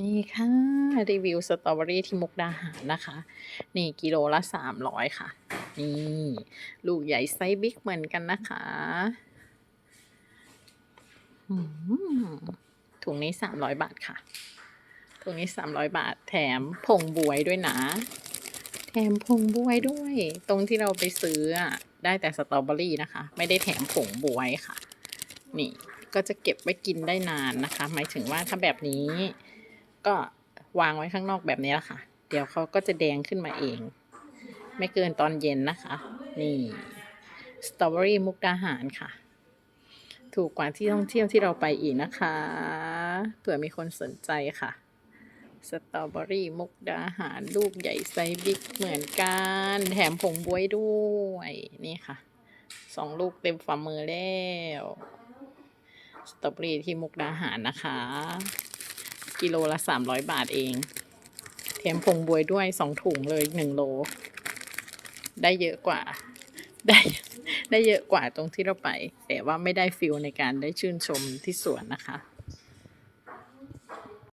นี่ค่ะ รีวิวสตรอเบอรี่ที่มุกดาหารนะคะ นี่กิโลละ 300 ค่ะ นี่ ลูกใหญ่ไซส์บิ๊กเหมือนกันนะคะอืมถุงนี้ 300 บาทค่ะ ถุงนี้ 300 บาทแถมผงบวยด้วยนะ แถมผงบวยด้วย ตรงที่เราไปซื้ออะได้แต่สตรอเบอรี่นะคะ ไม่ได้แถมผงบวยค่ะ นี่ก็จะเก็บไว้กินได้นานนะคะ หมายถึงว่าถ้าแบบนี้ ก็วางไว้ข้างนอกแบบนี้แหละค่ะ เดี๋ยวเขาก็จะแดงขึ้นมาเอง ไม่เกินตอนเย็นนะคะ นี่สตรอเบอรี่มุกดาหารค่ะ ถูกกว่าที่ท่องเที่ยวที่เราไปอีกนะคะเผื่อมีคนสนใจค่ะ สตรอเบอรี่มุกดาหารลูกใหญ่ไซส์บิ๊กเหมือนกัน แถมผงบวยด้วยนี่ค่ะสองลูกเต็มฝ่ามือแล้ว สตรอเบอรี่ที่มุกดาหารนะคะ กิโลละสามร้อยบาทเอง แถมผงบวยด้วยสองถุงเลยหนึ่งโล ได้เยอะกว่า ได้ได้เยอะกว่าตรงที่เราไป แต่ว่าไม่ได้ฟิลในการได้ชื่นชมที่สวนนะคะ